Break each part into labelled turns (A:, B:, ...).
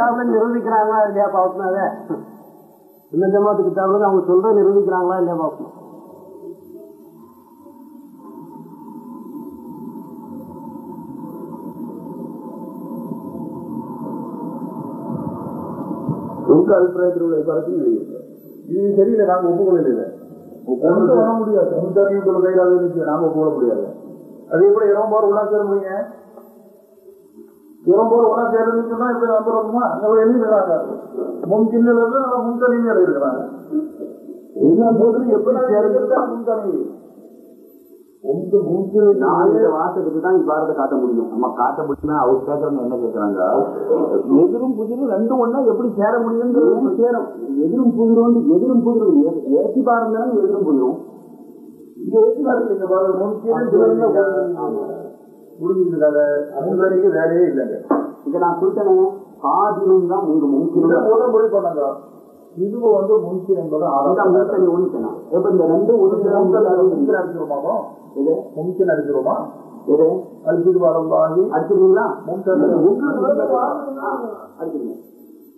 A: எப்படி
B: நிரூபிக்கிறாங்களா இல்லையா பாப்பனாவே இந்த அவங்க சொல்ற நிரூபிக்கிறாங்களா இல்லையா பாப்போம்
A: உங்க அபிப்பிராயத்தில் உள்ள கருத்து இது. சரியில்லை நாங்கள் ஒப்புக்கொள்ள ஒன்று பண்ண முடியாது. இருந்துச்சு நாம ஒப்புக்கொள்ள முடியாது. அதே போல இரவு போற உணா சேர முடியுங்க இரவு போற உணா சேர்றதுன்னு சொன்னா இப்படி அங்க எழுதிடுறாங்க முன்தனின்னு எழுதிருக்கிறாங்க எப்படி சேர்ந்து முன்தனி
B: இந்த வாசகத்துக்கு தான் இவ்வாறு காட்ட முடியும்.
A: நம்ம காட்ட முடியும்னா அவர் கேட்கறவங்க என்ன கேட்கறாங்க? எதிரும் புதிரும் ரெண்டும் ஒண்ணா எப்படி சேர முடியுங்கிறது
B: சேரும். எதிரும் புதிரும் எதிரும் புதிரும். ஏற்றி பாருங்க எதிரும் புதிரும்.
A: இங்க ஏற்றி பாருங்க இங்க பாருங்க முன்தனிக்கு வேலையே இல்லைங்க.
B: இங்க நான் சொல்லிட்டேனே காதிலும் தான் உங்க
A: முடிவு பண்ணாங்க இதுவும் வந்து முன்கிணி என்பது
B: முன்கணி ஒன்று இப்ப இந்த ரெண்டு
A: அடிச்சிருமாமோ
B: எது?
A: முன்கிணி அடிச்சிருமா
B: எது?
A: அடிச்சுட்டு வரம் வாங்கி
B: அடிச்சிருக்கீங்களா?
A: முன்கணி
B: அடிச்சிருங்க.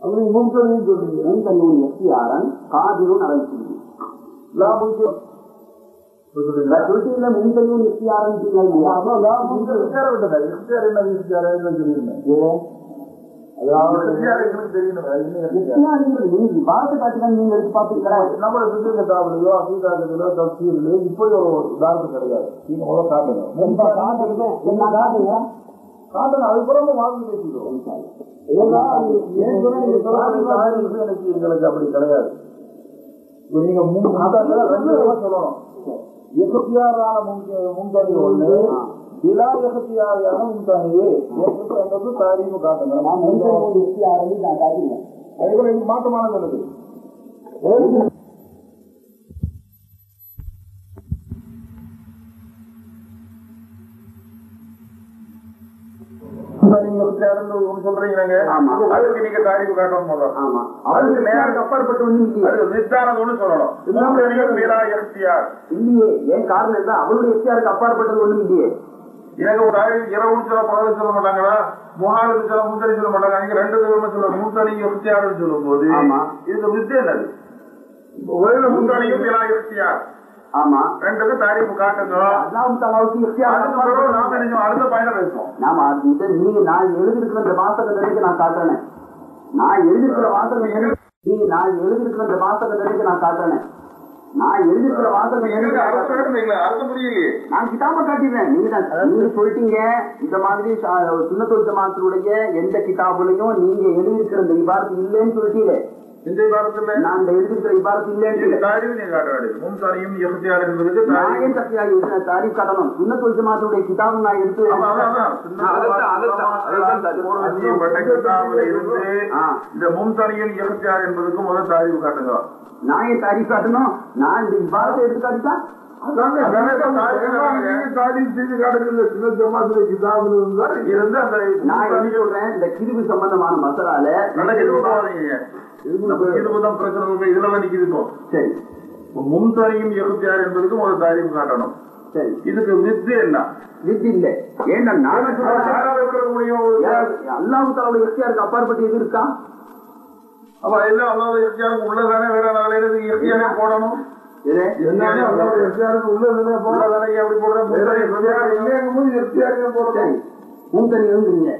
A: அப்படி முன்கணின்னு சொல்றீங்க.
B: முன்கணி ஒன்று எஸ்டிஆரன் காதிலும் அடைச்சிருக்கு
A: லா முன்கிணி சொல்றீங்களா?
B: சொல்லிட்டீங்களா
A: இப்படி ஒரு உதாரணம் கிடையாது. நீங்க முதல்ல காட்டுங்க
B: காட்டுங்க
A: அதுக்கப்புறம் வாங்கி பேசிக்கிறோம். எனக்கு எங்களுக்கு அப்படி கிடையாது. நீங்க மூணு சொல்லணும். எகத்தியாரான முன்தனி ஒண்ணு. முன்தனி எனக்கு ரெண்டு தாரீஃபு காட்டுங்க
B: நான் எஸ்டிஆரன் நான் காட்டுறேன்
A: அதே போல எனக்கு மாற்றமானது நீங்க சொல்றீங்க
B: ஆமா.
A: அதுக்கு நீங்க தாரீஃபு காட்டணும்
B: ஆமா.
A: அதுக்கு நேரம்
B: அப்பாற்பட்டு இல்லையே
A: அது நிர்தானது ஒண்ணு சொல்லணும்.
B: இல்லையே. ஏன் காரணம் என்ன? அவளுடைய எஸ்டிஆருக்கு அப்பாற்பட்டது ஒண்ணும் இல்லையே.
A: எனக்கு ஒரு ஆயிரம் இரவு சொல்ல பகல் சொல்ல மாட்டாங்களா முகாலுக்கு சொல்ல முந்தனி சொல்ல மாட்டாங்க. அங்க ரெண்டு தடவை சொல்ல முந்தனி இருபத்தியாறு சொல்லும் போது
B: ஆமா.
A: இதுக்கு வித்தியை என்னது? விழா இருபத்தியார்
B: ஆமா.
A: ரெண்டுக்கு தாரிப்பு காட்டுங்க. அடுத்த பயணம் பேசுவோம்.
B: அது நீங்க நான் எழுதிருக்கிற இந்த வாசக தடைக்கு நான் காட்டுறேன். நான் எழுதிருக்கிற வாசகம் எழுதி- நீங்க நான் எழுதிருக்கிற இந்த வாசக தடைக்கு நான் காட்டுறேன். நான் எழுதிருக்கிற வாசகம்
A: அர்த்தம் புரியலையே.
B: நான் கிதாப காட்டிடுறேன் நீங்க தான். நீங்க சொல்லிட்டீங்க. இந்த மாதிரி சுண்ணத்தொழில் ஜமாத்தினுடைய எந்த கிதாபுலையும் நீங்க எழுதியிருக்கிற இந்த இபாரத்து இல்லைன்னு சொல்லிட்டீங்க
A: இந்த வாரத்துல
B: நான் இந்த எழுதியிருக்கிற இபாரத்து இல்லைன்னு
A: தாரிவு வேண்டியது முன்தனியும் இருபத்தியாறு என்பதுக்கு
B: நான்
A: தாரிவு
B: ஜமாத்தினுடைய கிதாபு நான் எடுத்து
A: இருந்து. இந்த முன்தனியும் இருபத்தியாறு என்பதுக்கு முதல் தாரிவு காட்டுங்க.
B: ஏன் தாரீஃப் காட்டணும். நான் இந்த எடுத்து காட்டிட்டா சம்பந்தமான மசாலால.
A: பிரச்சனை நிக்குது இப்போ.
B: சரி.
A: முன்தனியும் இருபத்தியாறு என்பதுக்கு முதல் தாரியம் காட்டணும்.
B: சரி.
A: இதுக்கு வித்து என்ன?
B: வித் இல்ல. ஏன்னா தாலுடைய எஸ்டிஆருக்கு அப்பாற்பட்டு எது இருக்கா?
A: அப்ப எல்லாம் அல்லாத இயற்கையாருக்கு உள்ளதானே வேற நாளே இயற்கையானே போடணும்.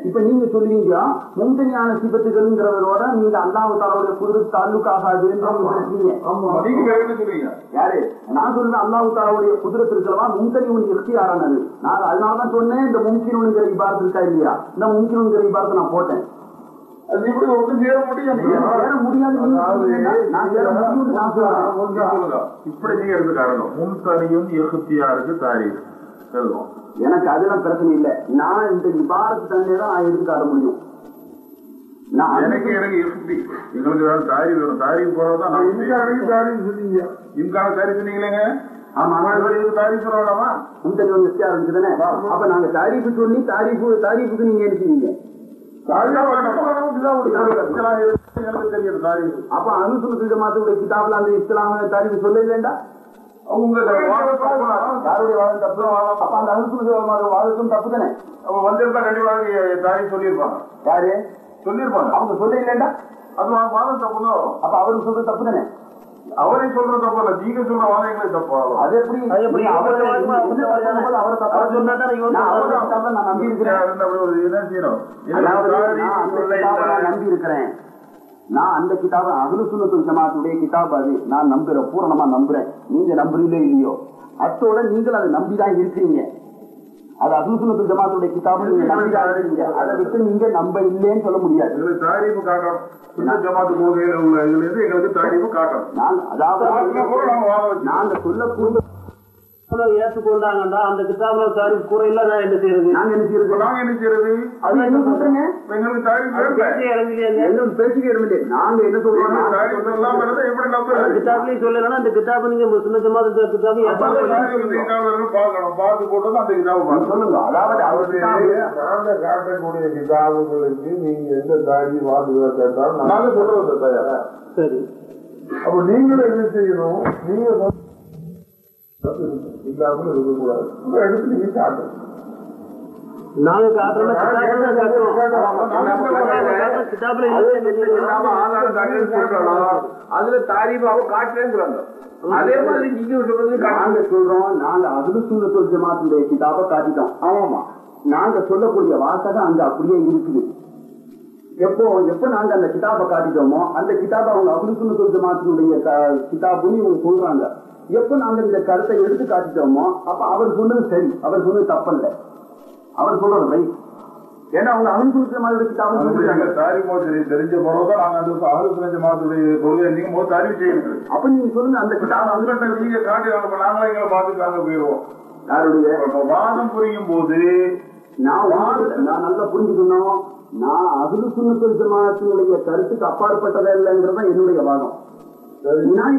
B: இப்ப நீங்க சொல்லுவீங்க முன்தனியான சிபத்துகள்ங்கிறவரோட நீங்க அல்லாஹு தாலாவுடைய புது தாலுக் ஆகாதுன்னு சொல்றீங்க.
A: நீங்க வேற என்ன சொல்றீங்க?
B: யாரு? நான் சொல்றேன் அல்லாஹு தாலாவுடைய குதிரத்து இருக்கிறவா முன்தனி உனக்கு எஃப்டிஆரானது நான் அதனாலதான் சொன்னேன் இந்த மும்கினுங்கிற இபாரத்து இருக்கா இல்லையா? இந்த மும்கினுங்கிற இபாரத்தை நான் போட்டேன்.
A: அது இப்படி ஒன்று சேர முடியும்?
B: சேர முடியாது.
A: இப்படி நீங்க எடுத்து காரணம் முன்தனியும் இருபத்தியாருக்கு தாரீஃப். எழுதுவோம்.
B: எனக்கு அதெல்லாம் பிரச்சனை இல்லை. நான் இந்த இபாரத்து தன்னை தான் நான் முடியும். நான்
A: எனக்கு எனக்கு இருக்கு எங்களுக்கு வேற தாரி வேணும். தாரி போறதுதான் நான்
B: சொன்னீங்க?
A: இம்கான தாரி சொன்னீங்களேங்க? தாரி
B: இருந்துச்சுதானே அப்ப நாங்க தாரீஃபு சொல்லி தாரீஃபு தாரீஃபுக்கு நீங்க எடுத்தீங்க
A: தாரி
B: அப்ப அனுசுல மாத்தோட கிதாப்ல அந்த இஸ்லாம் தாரீஃபு சொல்ல
A: உங்க
B: தப்பு அந்த தப்பு தானே
A: வந்திருந்தா கண்டிப்பாக சொல்லியிருப்பாங்க
B: யாரு
A: சொல்லியிருப்பாங்க
B: அவங்க சொல்ல இல்லைண்டா
A: அது வாதம்
B: அப்ப அவருக்கு சொல்றது தப்பு தானே
A: அவரே சொல்ற தப்பு இல்ல நீங்க சொல்ற வாதங்களே தப்பு
B: அது எப்படி நான் நம்பி இருக்கிறேன். நான் அந்த கிதாபை அகல சுண்ணத்துல் ஜமாத்துடைய கிதாப் அது. நான் நம்புறேன் பூரணமா நம்புறேன். நீங்க நம்புறீங்களோ இல்லையோ? அத்தோட நீங்கள் அதை நம்பிதான் இருக்கிறீங்க. அது சுண்ணத்துல் ஜமாத்துடைய கிதாபை அதை விட்டு நீங்க நம்ப இல்லைன்னு சொல்ல முடியாது.
A: தாரிப்பு காட்டணும் ஜமாத்து கொள்கையில உள்ள இதுல இருந்து எங்களுக்கு தாரிப்பு காட்டணும்
B: நான் அதாவது
A: அதுல கூட
B: சொல்லக்கூடிய
C: ஏற்றுக்கொண்டாங்கடா அந்த கிதாபுல இல்ல நான் என்ன செய்யறது?
B: நாங்க என்ன செய்யறது?
A: நாங்க என்ன செய்யறது?
B: அது என்ன சொல்றீங்க?
A: எங்களுக்கு.
C: பேசி இறங்கலையே
B: எங்களுக்கு பேசிக்க இடமில்லை. நாங்க என்ன சொல்றோம்?
A: இல்லாம இருந்தா எப்படி நம்புறது?
C: கிதாப்லயும் சொல்லலாம் அந்த கிதாபு நீங்க கிதாபு
A: தாரிப்பு கிதாபுல பார்க்கணும். பார்த்து போட்டு அந்த கிதாபு
B: சொல்லுங்க. அதாவது அவர் கிதாபு
D: நாங்க காட்டக்கூடிய கிதாபுகளுக்கு நீங்க எந்த தாடி வாதுகளை கேட்டாலும்
A: நாங்க சொல்றது தயாரா
C: சரி.
D: அப்ப நீங்களும் என்ன செய்யணும்? நீங்க இல்லாமல் இருக்கக்கூடாது. நீங்க காட்டணும்
C: நாங்க
A: அதுல தாரிபாவை காட்டுறேங்கிறாங்க அதே மாதிரி நீங்க சொல்றது
B: நாங்க சொல்றோம். நாங்க அதுல சுண்ணத்துல் ஜமாத்துடைய கிதாபை காட்டிட்டோம். ஆமாமா. நாங்க சொல்லக்கூடிய வாசகம் அங்க அப்படியே இருக்குது. எப்போ எப்ப நாங்க அந்த கிதாபை காட்டிட்டோமோ அந்த கிதாபை அவங்க அபுல் சுண்ணத்துல் ஜமாத்தினுடைய கிதாபுன்னு இவங்க சொல்றாங்க. எப்ப நாங்க இந்த கருத்தை எடுத்து காட்டிட்டோமோ அப்ப அவர் சொன்னது சரி. அவர் சொன்னது தப்பல்ல. அவர் சொல்றது ரைட் ஏன்னா அவங்க
A: தாரிமோ தெரி- தெரிஞ்ச பிறகுதான் நாங்க அந்த ஆலோசனை ஜமாத்துடைய கொள்கையை நீங்க செய்யுங்க
B: அப்ப நீங்க சொல்லுங்க அந்த
A: நீங்க காட்டி நாங்க நாங்களே எங்களை பார்த்துக்காங்க போயிடுவோம்
B: யாருடைய?
A: வாதம் புரியும் போது
B: நான் நான் நல்லா புரிஞ்சுக்கணும். நான் அதுல சுண்ணத்துல் ஜமாத்தினுடைய கருத்துக்கு அப்பாற்பட்டதே இல்லைங்கிறது என்னுடைய வாதம்.
A: அந்த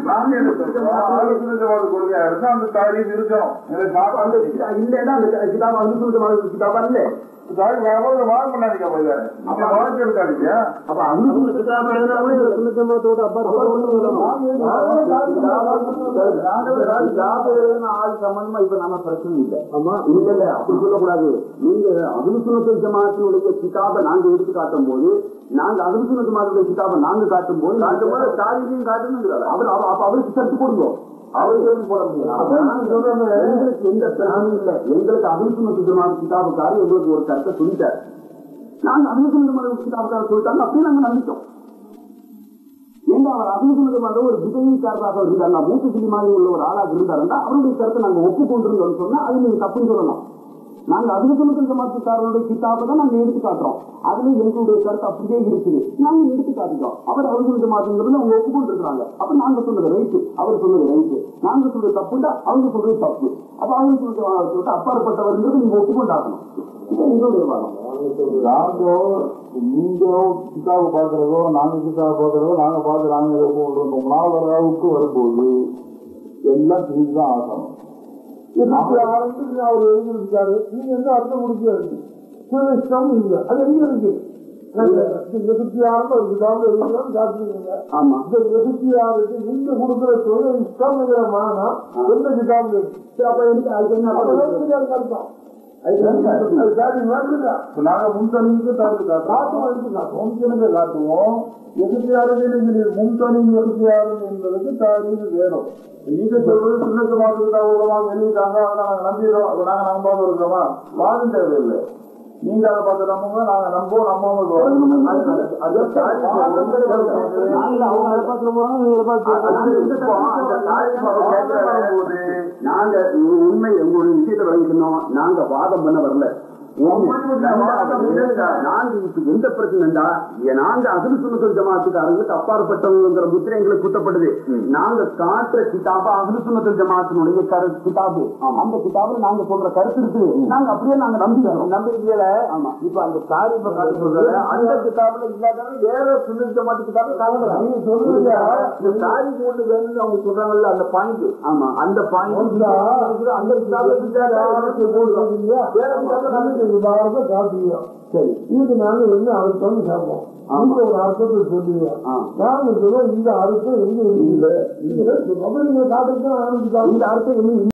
A: தாரியம் இருக்கணும்
B: இல்லைன்னா அந்த கிதாப் ஜமாத்துடைய கிதாபா இல்ல
A: நீங்க
B: சம்பந்தமா இப்ப நம்ம பிரச்சனை இல்லை. ஆமா இல்ல இல்ல அப்படி சொல்லக்கூடாது. நீங்க அகல் சுனத்து ஜமாத்தினுடைய கிதாபை நாங்க எடுத்து காட்டும் போது நாங்க அகல் சுனத்து ஜமாத்துடைய கிதாபை நாங்க காட்டும் போது காட்டும் போது தாரிலையும் காட்டணும் அவர் அவருக்கு சத்து போடுங்க எதுவும் போட முடியாது. எங்களுக்கு எந்த பிரச்சனையும் இல்லை. எங்களுக்கு சுனத்து ஜமாத் கிதாபுக்காரர் எங்களுக்கு ஒரு கருத்தை சொல்லிட்டார். நாங்க ஜமாத் கிதாபுக்காரர் சொல்லிட்டாங்க. அப்படியே நாங்க நம்பிட்டோம். ஏன்னா அவர் அபிமுகமாக ஒரு விஜயக்காரராக இருந்தார் மூத்த மாதிரி உள்ள ஒரு ஆளாக இருந்தாருன்னா அவருடைய கருத்தை நாங்க ஒப்புக்கொண்டிருந்தோம்னு சொன்னா அது நீங்க தப்புன்னு சொல்லலாம். நாங்க அதுக்கு ஜமாத்துக்காரனுடைய கிதாபை தான் நாங்க எடுத்து காட்டுறோம் அதுல எங்களுடைய கருத்து அப்படியே இருக்குது. நாங்க எடுத்து காட்டுறோம் அவர் அவர்கள் ஜமாத்துங்கிறது அவங்க ஒப்புக்கொண்டிருக்கிறாங்க. அப்ப நாங்க சொன்னது ரைட்டு. அவர் சொன்னது ரைட்டு. நாங்க சொல்றது தப்புண்டா அவங்க சொல்றது தப்பு. அப்ப அவங்க சொல்றது சொல்லிட்டு அப்பாற்பட்டவர்ங்கிறது நீங்க ஒப்புக்கொண்டாகணும். இது எங்களுடைய வாதம்
D: நாங்க நீங்க கிதாபு பாக்குறதோ நாங்க கிதாபு பாக்குறதோ நாங்க பார்த்து நாங்க இதை கொண்டிருந்தோம் நாலராவுக்கு வரும்போது எல்லாம் தெரிஞ்சுதான் ஆகணும். இருபத்தி அவர் எழுதியிருக்காரு. நீங்க எந்த அர்த்தம் முடிச்சாரு இஷ்டம் இல்ல. அது எங்க இருக்கு? இருபத்தி ஆறுல ஒரு கிதாபுல எழுதுறான்னு காட்டுறீங்க
B: ஆமா.
D: இந்த இருபத்தி ஆறுக்கு நீங்க கொடுக்குற தொழில் இஷ்டம்ங்கிற மானா எந்த கிதாபுல இருக்கு
B: அப்ப என்ன அர்த்தம்?
A: நாங்க முன்தணிக்கு காட்டுறோம். முன்தணிக்கு காட்டுவோம். எதிர்த்தியாளர்கள் முன்தணி எதிர்த்தியாளர் என்பதற்கு தாரீது வேணும். நீங்க சொல்றது சின்ன சமாஜத்துக்கு உலகமா வெளியிட்டாங்க அதை நாங்க நம்பிடுறோம். அதை நாங்க நம்பாம இருக்கிறோமா? தேவையில்லை. நீங்க அதை பார்த்து நம்புங்க நாங்க நம்புவோம் நம்பாம இருக்கிறோம் அது தாரீது
C: நாங்க
B: உண்மை உங்களுடைய விஷயத்தை விளங்கிக்கணும் நாங்க வாதம் பண்ண வரல. எந்த பிரச்சனைடா நாங்க அகல் சுண்ணத்துல் ஜமாத்துக்காரங்களுக்கு அப்பாற்பட்டவங்கிற முத்திரை எங்களுக்கு குத்தப்படுது நாங்க காட்டுற கிதாபா அகல் சுண்ணத்துல் ஜமாத்தினுடைய கிதாபு. அந்த கிதாபுல நாங்க சொல்ற கருத்து இருக்குது. நாங்க அப்படியே நாங்க நம்பிக்கிறோம். நம்பிக்கையில ஆமா. இப்ப அந்த தாரிஃப காட்டு சொல்ற அந்த கிதாபுல இல்லாத வேற சுண்ணத் ஜமாத்து கிதாபு
D: நீங்க சொல்றீங்க
B: தாரிஃப் ஒண்ணு வேணும்னு அவங்க சொல்றாங்கல்ல அந்த பாயிண்ட் ஆமா. அந்த பாயிண்ட் அந்த இருந்தா வேற கிதாபுல
D: வாரத்தை காட்டுவீங்க
B: சரி
D: இதுக்கு நாங்க என்ன அர்த்தம்னு கேட்போம் நீங்க ஒரு அர்த்தத்தை சொல்லுவீங்க
B: ஆ.
D: நாங்க சொல்லுவோம் இந்த அர்த்தம் எங்க சொல்றோம். அப்ப நீங்க காட்டுக்கு ஆரம்பிச்சு
B: இந்த அர்த்தம்